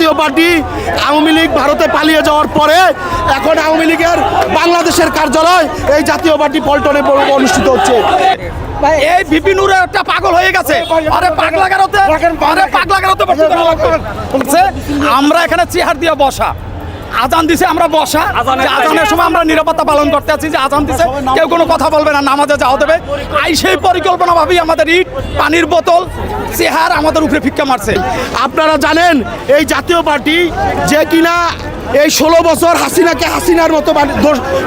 জাতীয় পার্টি আওয়ামী লীগ ভারতে পালিয়ে যাওয়ার পরে এখন আওয়ামী লীগের বাংলাদেশের কার্যালয় এই জাতীয় পার্টি পল্টনে অনুষ্ঠিত হচ্ছে। এই বিপিনুরে একটা পাগল হয়ে গেছে। আরে পাগলা গারোতে আরে পাগলা গারোতে করা আমরা এখানে চেহার দিয়ে বসা। আজান দিছে আমরা বসা। আজানের সময় আমরা নিরাপত্তা পালন করতে আছি যে আজান দিছে কেউ কোনো কথা বলবে না নামাজে যাওয়া দেবে। আই সেই পরিকল্পনা ভাবি আমাদের ইট পানির বোতল চেহার আমাদের উপরে ফিক্কা মারছে। আপনারা জানেন এই জাতীয় পার্টি যে কিনা এই ষোলো বছর হাসিনাকে হাসিনার মতো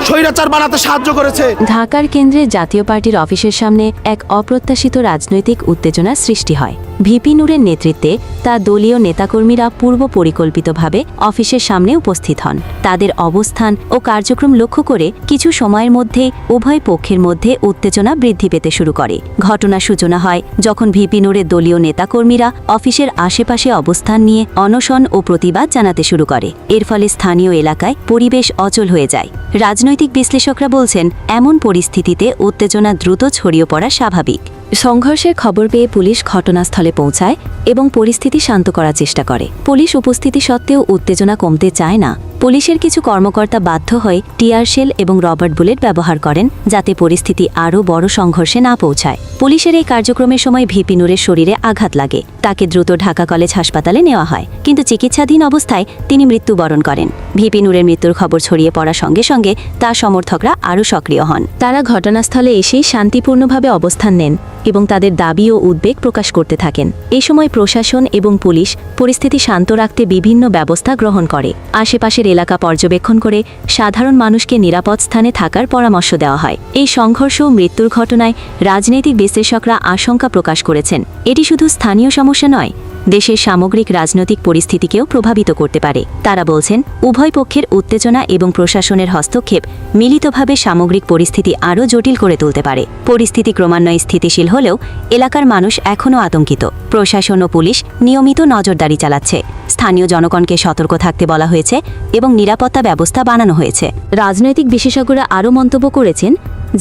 স্বৈরাচার বানাতে সাহায্য করেছে। ঢাকার কেন্দ্রে জাতীয় পার্টির অফিসের সামনে এক অপ্রত্যাশিত রাজনৈতিক উত্তেজনার সৃষ্টি হয়। ভিপি নূরের নেতৃত্বে তার দলীয় নেতাকর্মীরা পূর্ব পরিকল্পিতভাবে অফিসের সামনে উপস্থিত হন। তাদের অবস্থান ও কার্যক্রম লক্ষ্য করে কিছু সময়ের মধ্যে উভয় পক্ষের মধ্যে উত্তেজনা বৃদ্ধি পেতে শুরু করে। ঘটনার সূচনা হয় যখন ভিপি নূরের দলীয় নেতাকর্মীরা অফিসের আশেপাশে অবস্থান নিয়ে অনশন ও প্রতিবাদ জানাতে শুরু করে। এর ফলে স্থানীয় এলাকায় পরিবেশ অচল হয়ে যায়। রাজনৈতিক বিশ্লেষকরা বলছেন, এমন পরিস্থিতিতে উত্তেজনা দ্রুত ছড়িয়ে পড়া স্বাভাবিক। সংঘর্ষের খবর পেয়ে পুলিশ ঘটনাস্থলে পৌঁছায় এবং পরিস্থিতি শান্ত করার চেষ্টা করে। পুলিশ উপস্থিতি সত্ত্বেও উত্তেজনা কমতে চায় না। পুলিশের কিছু কর্মকর্তা বাধ্য হয়ে টিয়ার শেল এবং রবার্ট বুলেট ব্যবহার করেন, যাতে পরিস্থিতি আরও বড় সংঘর্ষে না পৌঁছায়। পুলিশের এই কার্যক্রমের সময় ভিপি নূরের শরীরে আঘাত লাগে। তাকে দ্রুত ঢাকা কলেজ হাসপাতালে নেওয়া হয়। কিন্তু চিকিৎসাধীন অবস্থায় তিনি মৃত্যুবরণ করেন। ভিপি নূরের মৃত্যুর খবর ছড়িয়ে পড়ার সঙ্গে সঙ্গে তার সমর্থকরা আরও সক্রিয় হন। তারা ঘটনাস্থলে এসেই শান্তিপূর্ণভাবে অবস্থান নেন এবং তাদের দাবি ও উদ্বেগ প্রকাশ করতে থাকেন। এ সময় প্রশাসন এবং পুলিশ পরিস্থিতি শান্ত রাখতে বিভিন্ন ব্যবস্থা গ্রহণ করে। আশেপাশের এলাকা পর্যবেক্ষণ করে সাধারণ মানুষকে নিরাপদ স্থানে থাকার পরামর্শ দেওয়া হয়। এই সংঘর্ষ ও মৃত্যুর ঘটনায় রাজনৈতিক বিশ্লেষকরা আশঙ্কা প্রকাশ করেছেন। এটি শুধু স্থানীয় সমস্যা নয়, দেশের সামগ্রিক রাজনৈতিক পরিস্থিতিকেও প্রভাবিত করতে পারে। তারা বলছেন, উভয় পক্ষের উত্তেজনা এবং প্রশাসনের হস্তক্ষেপ মিলিতভাবে সামগ্রিক পরিস্থিতি আরও জটিল করে তুলতে পারে। পরিস্থিতি ক্রমান্বয়ে স্থিতিশীল হলেও এলাকার মানুষ এখনও আতঙ্কিত। প্রশাসন ও পুলিশ নিয়মিত নজরদারি চালাচ্ছে। স্থানীয় জনগণকে সতর্ক থাকতে বলা হয়েছে এবং নিরাপত্তা ব্যবস্থা বানানো হয়েছে। রাজনৈতিক বিশেষজ্ঞরা আরও মন্তব্য করেছেন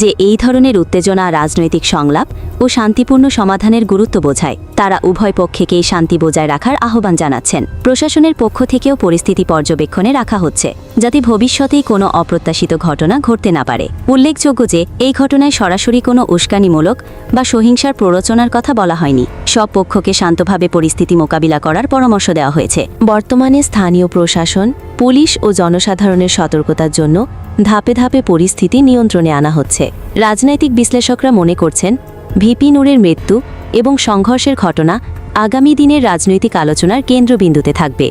যে, এই ধরনের উত্তেজনা রাজনৈতিক সংলাপ ও শান্তিপূর্ণ সমাধানের গুরুত্ব বোঝায়। তারা উভয় পক্ষকেই শান্তি বজায় রাখার আহ্বান জানাচ্ছেন। প্রশাসনের পক্ষ থেকেও পরিস্থিতি পর্যবেক্ষণে রাখা হচ্ছে, যাতে ভবিষ্যতেই কোনো অপ্রত্যাশিত ঘটনা ঘটতে না পারে। উল্লেখযোগ্য যে, এই ঘটনায় সরাসরি কোনো উস্কানিমূলক বা সহিংসার প্ররোচনার কথা বলা হয়নি। সব পক্ষকে শান্তভাবে পরিস্থিতি মোকাবিলা করার পরামর্শ দেওয়া হয়েছে। বর্তমানে স্থানীয় প্রশাসন, পুলিশ ও জনসাধারণের সতর্কতার জন্য ধাপে ধাপে পরিস্থিতি নিয়ন্ত্রণে আনা হচ্ছে। রাজনৈতিক বিশ্লেষকরা মনে করছেন, ভিপি নূরের মৃত্যু এবং সংঘর্ষের ঘটনা আগামী দিনের রাজনৈতিক আলোচনার কেন্দ্রবিন্দুতে থাকবে।